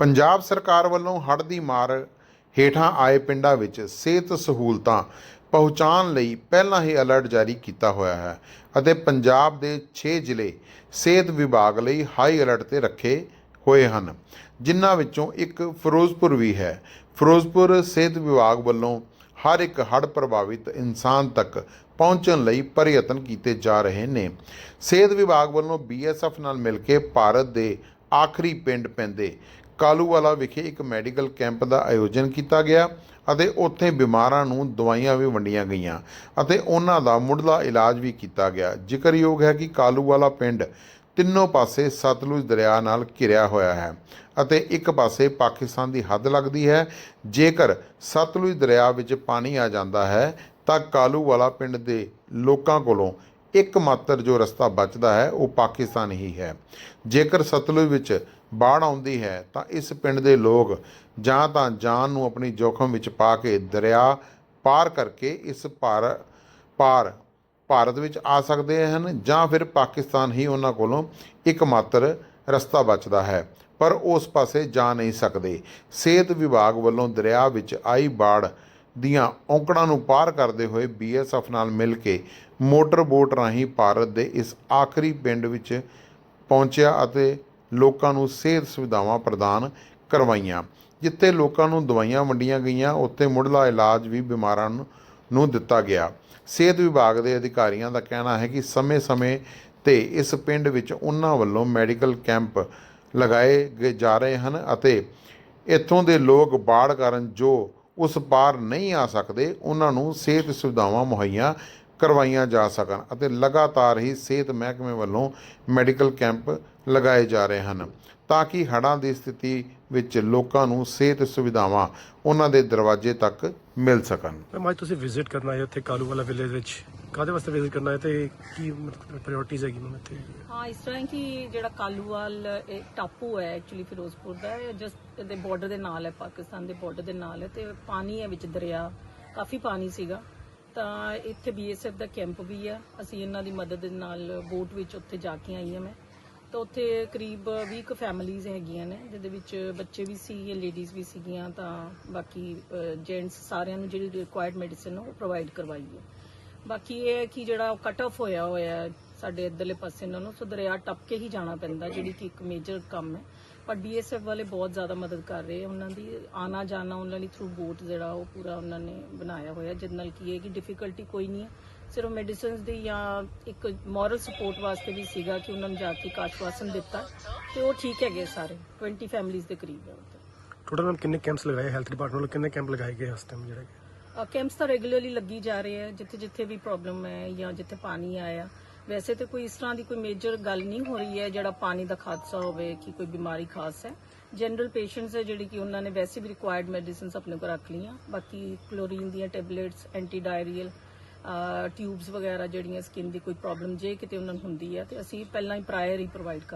ਪੰਜਾਬ ਸਰਕਾਰ ਵੱਲੋਂ ਹੜ੍ਹ ਦੀ ਮਾਰ ਹੇਠਾਂ ਆਏ ਪਿੰਡਾਂ ਵਿੱਚ ਸਿਹਤ ਸਹੂਲਤਾਂ ਪਹੁੰਚਾਉਣ ਲਈ ਪਹਿਲਾਂ ਹੀ ਅਲਰਟ ਜਾਰੀ ਕੀਤਾ ਹੋਇਆ ਹੈ ਅਤੇ ਪੰਜਾਬ ਦੇ 6 ਜ਼ਿਲ੍ਹੇ ਸਿਹਤ ਵਿਭਾਗ ਲਈ ਹਾਈ ਅਲਰਟ ਤੇ ਰੱਖੇ ਹੋਏ ਹਨ, ਜਿਨ੍ਹਾਂ ਵਿੱਚੋਂ ਇੱਕ ਫਿਰੋਜ਼ਪੁਰ ਵੀ ਹੈ। ਫਿਰੋਜ਼ਪੁਰ ਸਿਹਤ ਵਿਭਾਗ ਵੱਲੋਂ ਹਰ ਇੱਕ ਹੜ੍ਹ ਪ੍ਰਭਾਵਿਤ ਇਨਸਾਨ ਤੱਕ ਪਹੁੰਚਣ ਲਈ ਪ੍ਰਯਤਨ ਕੀਤੇ ਜਾ ਰਹੇ ਨੇ। ਸਿਹਤ ਵਿਭਾਗ ਵੱਲੋਂ ਬੀਐਸਐਫ ਨਾਲ ਮਿਲ ਕੇ ਭਾਰਤ ਦੇ ਆਖਰੀ ਪਿੰਡ ਪੈਂਦੇ ਕਾਲੂਵਾਲਾ ਵਿਖੇ ਇੱਕ ਮੈਡੀਕਲ ਕੈਂਪ ਦਾ ਆਯੋਜਨ ਕੀਤਾ ਗਿਆ ਅਤੇ ਉੱਥੇ ਬਿਮਾਰਾਂ ਨੂੰ ਦਵਾਈਆਂ ਵੀ ਵੰਡੀਆਂ ਗਈਆਂ ਅਤੇ ਉਹਨਾਂ ਦਾ ਮੁੱਢਲਾ ਇਲਾਜ ਵੀ ਕੀਤਾ ਗਿਆ। ਜ਼ਿਕਰਯੋਗ ਹੈ ਕਿ ਕਾਲੂਵਾਲਾ ਪਿੰਡ ਤਿੰਨੋਂ ਪਾਸੇ ਸਤਲੁਜ ਦਰਿਆ ਨਾਲ ਘਿਰਿਆ ਹੋਇਆ ਹੈ ਅਤੇ ਇੱਕ ਪਾਸੇ ਪਾਕਿਸਤਾਨ ਦੀ ਹੱਦ ਲੱਗਦੀ ਹੈ। ਜੇਕਰ ਸਤਲੁਜ ਦਰਿਆ ਵਿੱਚ ਪਾਣੀ ਆ ਜਾਂਦਾ ਹੈ ਤਾਂ ਕਾਲੂਵਾਲਾ ਪਿੰਡ ਦੇ ਲੋਕਾਂ ਕੋਲੋਂ ਇੱਕ ਮਾਤਰ ਜੋ ਰਸਤਾ ਬਚਦਾ ਹੈ, ਉਹ ਪਾਕਿਸਤਾਨ ਹੀ ਹੈ। ਜੇਕਰ ਸਤਲੁਜ ਵਿੱਚ ਬਾੜ ਆਉਂਦੀ ਹੈ, ਤਾਂ ਇਸ ਪਿੰਡ ਦੇ ਲੋਕ ਜਾਂ ਤਾਂ ਜਾਨ ਨੂੰ ਆਪਣੀ ਜੋਖਮ ਵਿੱਚ ਪਾ ਕੇ ਦਰਿਆ ਪਾਰ ਕਰਕੇ ਇਸ ਪਾਰ ਪਾਰ, ਭਾਰਤ ਵਿੱਚ ਆ ਸਕਦੇ ਹਨ ਜਾਂ ਫਿਰ ਪਾਕਿਸਤਾਨ ਹੀ ਉਹਨਾਂ ਕੋਲੋਂ ਇੱਕ ਮਾਤਰ ਰਸਤਾ ਬਚਦਾ ਹੈ, ਪਰ ਉਸ ਪਾਸੇ ਜਾ ਨਹੀਂ ਸਕਦੇ। ਸਿਹਤ ਵਿਭਾਗ ਵੱਲੋਂ ਦਰਿਆ ਵਿੱਚ ਆਈ ਬਾੜ ਦੀਆਂ ਔਂਕੜਾਂ ਨੂੰ ਪਾਰ ਕਰਦੇ ਹੋਏ ਬੀਐਸਐਫ ਨਾਲ ਮਿਲ ਕੇ ਮੋਟਰ ਬੋਟ ਰਾਹੀਂ ਭਾਰਤ ਦੇ ਇਸ ਆਖਰੀ ਪਿੰਡ ਵਿੱਚ ਪਹੁੰਚਿਆ ਅਤੇ ਲੋਕਾਂ ਨੂੰ ਸਿਹਤ ਸੁਵਿਧਾਵਾਂ ਪ੍ਰਦਾਨ ਕਰਵਾਈਆਂ, ਜਿੱਥੇ ਲੋਕਾਂ ਨੂੰ ਦਵਾਈਆਂ ਵੰਡੀਆਂ ਗਈਆਂ, ਉੱਥੇ ਮੁੱਢਲਾ ਇਲਾਜ ਵੀ ਬਿਮਾਰਾਂ ਨੂੰ ਨੂੰ ਦਿੱਤਾ ਗਿਆ। ਸਿਹਤ ਵਿਭਾਗ ਦੇ ਅਧਿਕਾਰੀਆਂ ਦਾ ਕਹਿਣਾ ਹੈ ਕਿ ਸਮੇਂ-ਸਮੇਂ ਤੇ ਇਸ ਪਿੰਡ ਵਿੱਚ ਉਹਨਾਂ ਵੱਲੋਂ ਮੈਡੀਕਲ ਕੈਂਪ ਲਗਾਏ ਗਏ ਜਾ ਰਹੇ ਹਨ ਅਤੇ ਇੱਥੋਂ ਦੇ ਲੋਕ ਬਾੜ ਕਾਰਨ ਜੋ ਉਸ ਪਾਰ ਨਹੀਂ ਆ ਸਕਦੇ, ਉਹਨਾਂ ਨੂੰ ਸਿਹਤ ਸੁਵਿਧਾਵਾਂ ਮੁਹੱਈਆ ਕਰਵਾਈਆਂ ਜਾ ਸਕਣ ਅਤੇ ਲਗਾਤਾਰ ਹੀ ਸਿਹਤ ਮਹਿਕਮੇ ਵੱਲੋਂ ਮੈਡੀਕਲ ਕੈਂਪ ਲਗਾਏ ਜਾ ਰਹੇ ਹਨ ਤਾਂ ਕਿ ਹੜ੍ਹਾਂ ਦੀ ਸਥਿਤੀ ਵਿੱਚ ਲੋਕਾਂ ਨੂੰ ਸਿਹਤ ਸੁਵਿਧਾਵਾਂ ਉਹਨਾਂ ਦੇ ਦਰਵਾਜ਼ੇ ਤੱਕ ਮਿਲ ਸਕਣ। ਮੈਮ ਅੱਜ ਤੁਸੀਂ ਵਿਜ਼ਿਟ ਕਰਨਾ ਹੈ ਉੱਥੇ ਕਾਲੂ ਵਾਲਾ ਵਿਲੇਜ ਵਿੱਚ। ਕਾਹਦੇ ਵਾਸਤੇ ਵਿਜ਼ਿਟ ਕਰਨਾ ਹੈ ਤੇ ਕੀ ਪ੍ਰਾਇੋਰਟੀਜ਼ ਹੈਗੀ ਮੈਮ ਇੱਥੇ? ਹਾਂ, ਇਸ ਤਰ੍ਹਾਂ ਹੈ ਕਿ ਜਿਹੜਾ ਕਾਲੂਵਾਲ, ਇਹ ਟਾਪੂ ਹੈ ਐਕਚੁਅਲੀ ਫਿਰੋਜ਼ਪੁਰ ਦਾ ਜਸਟ ਦੇ ਬਾਰਡਰ ਦੇ ਨਾਲ ਹੈ, ਪਾਕਿਸਤਾਨ ਦੇ ਬਾਰਡਰ ਦੇ ਨਾਲ ਹੈ ਤੇ ਪਾਣੀ ਹੈ ਵਿੱਚ ਦਰਿਆ, ਕਾਫੀ ਪਾਣੀ ਸੀਗਾ। ਤਾਂ ਇੱਥੇ ਬੀਐਸਐਫ ਦਾ ਕੈਂਪ ਵੀ ਆ। ਅਸੀਂ ਇਹਨਾਂ ਦੀ ਮਦਦ ਦੇ ਨਾਲ ਬੋਟ ਵਿੱਚ ਉੱਥੇ ਜਾ ਕੇ ਆਈ ਹਾਂ ਮੈਂ। ਤਾਂ ਉੱਥੇ ਕਰੀਬ 20 ਕੁ ਫੈਮਿਲੀਆਂ ਹੈਗੀਆਂ ਨੇ, ਜਿਹਦੇ ਵਿੱਚ ਬੱਚੇ ਵੀ ਸੀ ਲੇਡੀਜ਼ ਵੀ ਸੀਗੀਆਂ, ਤਾਂ ਬਾਕੀ ਜੈਂਟਸ ਸਾਰਿਆਂ ਨੂੰ ਜਿਹੜੀ ਰਿਕੁਆਇਰਡ ਮੈਡੀਸਿਨ ਉਹ ਪ੍ਰੋਵਾਈਡ ਕਰਵਾਈ ਹੈ। ਬਾਕੀ ਇਹ ਹੈ ਕਿ ਜਿਹੜਾ ਕਟ ਆਫ ਹੋਇਆ ਹੋਇਆ ਹੈ ਸਾਡੇ ਇੱਧਰਲੇ ਪਾਸੇ ਇਹਨਾਂ ਨੂੰ ਸੋ ਦਰਿਆ ਟੱਪ ਕੇ ਹੀ ਜਾਣਾ ਪੈਂਦਾ, ਜਿਹੜੀ ਕਿ ਇੱਕ ਮੇਜਰ ਕੰਮ ਹੈ। ਪਰ ਬੀਐਸਐਫ ਵਾਲੇ ਬਹੁਤ ਜ਼ਿਆਦਾ ਮਦਦ ਕਰ ਰਹੇ ਉਹਨਾਂ ਦੀ ਆਣਾ ਜਾਣਾ, ਉਹਨਾਂ ਲਈ ਥਰੂ ਬੋਟ ਜਿਹੜਾ ਉਹ ਪੂਰਾ ਉਹਨਾਂ ਨੇ ਬਣਾਇਆ ਹੋਇਆ, ਜਿਹਦੇ ਨਾਲ ਕੀ ਹੈ ਕਿ ਡਿਫਿਕਲਟੀ ਕੋਈ ਨਹੀਂ ਹੈ। ਸਿਰਫ ਮੈਡੀਸਿਨਸ ਦੀ ਜਾਂ ਇੱਕ ਮੋਰਲ ਸਪੋਰਟ ਵਾਸਤੇ ਵੀ ਸੀਗਾ ਕਿ ਉਹਨਾਂ ਨੂੰ ਜਾ ਕੇ ਕਾਸ਼ਵਾਸਨ ਦਿੱਤਾ, ਤੇ ਉਹ ਠੀਕ ਹੈਗੇ ਸਾਰੇ 20 ਫੈਮਿਲੀਆਂ ਦੇ ਕਰੀਬ ਹੈ। ਉੱਥੇ ਟੋਟਲ ਮੈਮ ਕਿੰਨੇ ਕੈਂਪਸ ਲਗਾਏ ਹੈਲਥ ਡਿਪਾਰਟਮੈਂਟ ਵੱਲੋਂ ਕਿੰਨੇ ਕੈਂਪ ਲਗਾਏ ਗਏ ਇਸ ਟਾਈਮ ਜਿਹੜੇ? ਕੈਂਪਸ ਤਾਂ ਰੈਗੂਲਰਲੀ ਲੱਗੀ ਜਾ ਰਹੇ ਹੈ ਜਿੱਥੇ ਜਿੱਥੇ ਵੀ ਪ੍ਰੋਬਲਮ ਹੈ ਜਾਂ ਜਿੱਥੇ ਪਾਣੀ ਆਇਆ। ਵੈਸੇ ਤੇ ਕੋਈ ਇਸ ਤਰ੍ਹਾਂ ਦੀ ਕੋਈ ਮੇਜਰ ਗੱਲ ਨਹੀਂ ਹੋ ਰਹੀ ਹੈ ਜਿਹੜਾ ਪਾਣੀ ਦਾ ਖਾਦਸਾ ਹੋਵੇ ਕਿ ਕੋਈ ਬਿਮਾਰੀ ਖਾਸ ਹੈ। ਜਨਰਲ ਪੇਸ਼ੈਂਟਸ ਹੈ ਜਿਹੜੀ ਕਿ ਉਹਨਾਂ ਨੇ ਵੈਸੇ ਵੀ ਰਿਕੁਆਇਰਡ ਮੈਡੀਸਿਨਸ ਆਪਣੇ ਕੋਲ ਰੱਖ ਲਈਆਂ। ਬਾਕੀ ਕਲੋਰੀਨ ਦੀਆਂ ਟੈਬਲੇਟਸ ਐਂਟੀ ਡਾਇਰੀਅਲ ਟਿਊਬਸ ਵਗੈਰਾ ਜਿਹੜੀਆਂ ਸਕਿਨ ਦੀ ਕੋਈ ਪ੍ਰੋਬਲਮ ਜੇ ਕਿਤੇ ਉਹਨਾਂ ਨੂੰ ਹੁੰਦੀ ਹੈ, ਤੇ ਅਸੀਂ ਪਹਿਲਾਂ ਹੀ ਪ੍ਰਾਇਰ ਹੀ ਪ੍ਰੋਵਾਈਡ ਕਰ